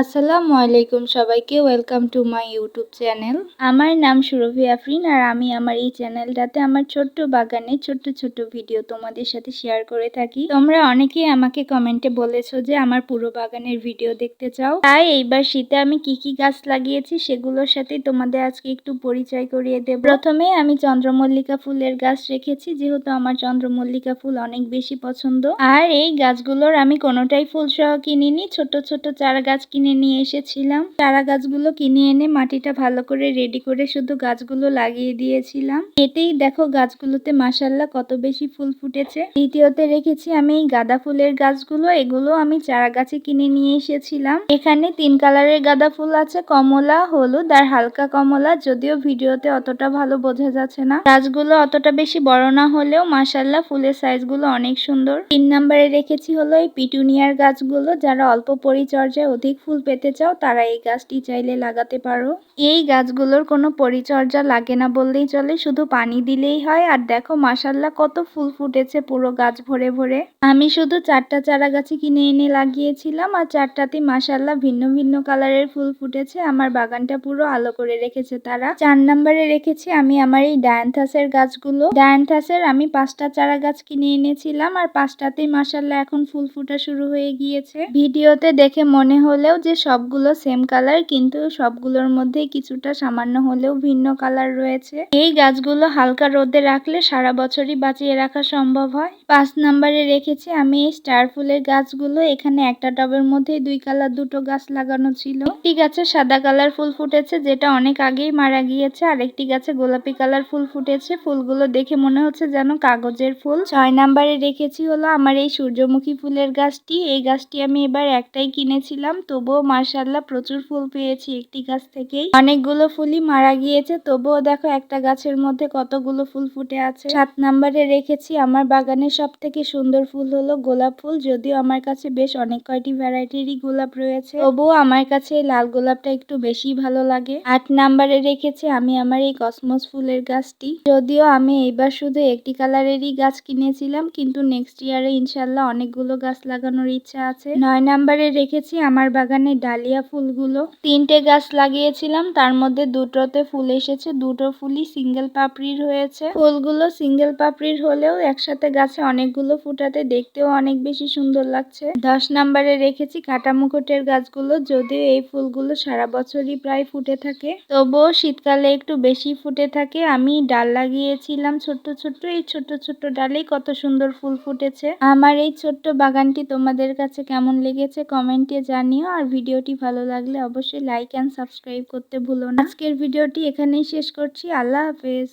আসসালামু আলাইকুম সবাইকে welcome to my YouTube channel আমার নাম সুরভি আফরিন আর আমি আমার এই চ্যানেলটাতে আমার ছোট্ট বাগানে ছোট্ট ছোট্ট ভিডিও তোমাদের সাথে শেয়ার করে থাকি। তোমরা অনেকেই আমাকে কমেন্টে বলেছ যে আমার পুরো বাগানের ভিডিও দেখতে চাও। তাই এইবার শীতে আমি কি কি গাছ লাগিয়েছি সেগুলোর সাথে তোমাদের আজকে একটু পরিচয় করিয়ে দেব। প্রথমে আমি চন্দ্রমল্লিকা ফুলের গাছ রেখেছি, যেহেতু আমার চন্দ্রমল্লিকা ফুল অনেক বেশি পছন্দ। আর এই গাছগুলোর আমি কোনোটাই ফুল সহ কিনিনি ছোট ছোট চারা গাছ কিনে নিয়ে এসেছিলাম। চারা গাছগুলো কিনে এনে মাটিটা ভালো করে রেডি করে শুধু গাছগুলো লাগিয়ে দিয়েছিলাম। এতেই দেখো গাছগুলোতে মাসাল্লাহ কত বেশি ফুল ফুটেছে। দ্বিতীয়তে রেখেছি আমি এই গাঁদা ফুলের গাছগুলো, এগুলো আমি চারা গাছে কিনে নিয়ে এসেছিলাম। এখানে তিন কালারের গাঁদা ফুল আছে, কমলা, হলুদ আর হালকা কমলা, যদিও ভিডিওতে অতটা ভালো বোঝা যাচ্ছে না। গাছগুলো অতটা বেশি বড় না হলেও মাসাল্লাহ ফুলের সাইজগুলো অনেক সুন্দর। তিন নম্বরে রেখেছি হলো এই পিটুনিয়ার গাছগুলো, যারা অল্প পরিচর্যায় অধিক ফুল পেতে চাও, তারা এই গাছটি চাইলে লাগাতে পারো। এই গাছগুলোর কোনো পরিচর্যা লাগে না বললেই চলে, শুধু পানি দিলেই হয়। আর দেখো মাসাল্লাহ কত ফুল ফুটেছে পুরো গাছ ভরে ভরে। আমি শুধু চারটা চারা গাছে কিনে এনে লাগিয়েছিলাম, আর চারটাতে মাসাল্লাহ ভিন্ন ভিন্ন কালারের ফুল ফুটেছে। আমার বাগানটা পুরো আলো করে রেখেছে তারা। চার নম্বরে রেখেছি আমি আমার এই ডায়ান্থাসের গাছগুলো। ডায়ান্থাসের আমি পাঁচটা চারা গাছ কিনে এনেছিলাম, আর পাঁচটাতেই মাসাল্লাহ এখন ফুল ফুটা শুরু হয়ে গিয়েছে। ভিডিওতে দেখে মনে হলেও যে সবগুলো সেম কালার কিন্তু সবগুলোর মধ্যে কিছুটা সামান্য হলেও ভিন্ন কালার রয়েছে। এই গাছগুলো হালকা রোদে রাখলে সারা বছরই বাঁচিয়ে রাখা সম্ভব হয়। পাঁচ নাম্বারে রেখেছি আমি এই স্টার ফুলের গাছগুলো। এখানে একটা টবের মধ্যে দুই কালার দুটো গাছ লাগানো ছিল। একটি গাছে সাদা কালার ফুল ফুটেছে, যেটা অনেক আগেই মারা গিয়েছে, আর একটি গাছে গোলাপি কালার ফুল ফুটেছে। ফুলগুলো দেখে মনে হচ্ছে যেন কাগজের ফুল। ছয় নাম্বারে রেখেছি হলো আমার এই সূর্যমুখী ফুলের গাছটি। এই গাছটি আমি এবার একটাই কিনেছিলাম তবুও মার্শাল্লাহ প্রচুর ফুল পেয়েছি একটি গাছ থেকেই। অনেকগুলো ফুলই মারা গিয়েছে, তবুও দেখো একটা গাছের মধ্যে কতগুলো ফুল ফুটে আছে। সাত নাম্বারে রেখেছি, আমার বাগানের সব থেকে সুন্দর ফুল হলো গোলাপ ফুল, যদিও আমার কাছে বেশ অনেক কয়টি ভ্যারাইটিরই গোলাপ রয়েছে। তবুও আমার কাছে লাল গোলাপটা একটু বেশি ভালো লাগে। আট নাম্বারে রেখেছি, আমি আমার এই কসমস ফুলের গাছটি। যদিও আমি এইবার শুধু একটি কালারেরই গাছ কিনেছিলাম, কিন্তু নেক্সট ইয়ারে ইনশাল্লাহ অনেকগুলো গাছ লাগানোর ইচ্ছা আছে। নয় নাম্বারে রেখেছি, আমার বাগানে ডালিয়া ফুলগুলো তিনটে গাছ লাগিয়েছিলাম। তার মধ্যে দুটোতে ফুল এসেছে, দুটো ফুলই সিঙ্গেল পাপড়ির হয়েছে। ফুলগুলো সিঙ্গেল পাপড়ির হলেও একসাথে গাছে অনেকগুলো ফুটাতে দেখতেও অনেক বেশি সুন্দর লাগছে। দশ নাম্বারে রেখেছি কাটা মুকুটের গাছগুলো, যদিও এই ফুলগুলো সারা বছরই প্রায় ফুটে থাকে। তবুও শীতকালে একটু বেশি ফুটে থাকে। আমি ডাল লাগিয়েছিলাম ছোট্ট ছোট্ট, এই ছোট্ট ছোট্ট ডালেই কত সুন্দর ফুল ফুটেছে। আমার এই ছোট্ট বাগানটি তোমাদের কাছে কেমন লেগেছে কমেন্টে জানিও। আর ভিডিওটি ভালো লাগলে অবশ্যই লাইক অ্যান্ড সাবস্ক্রাইব করতে ভুলো না। আজকের ভিডিওটি এখানেই শেষ করছি। আল্লাহ হাফেজ।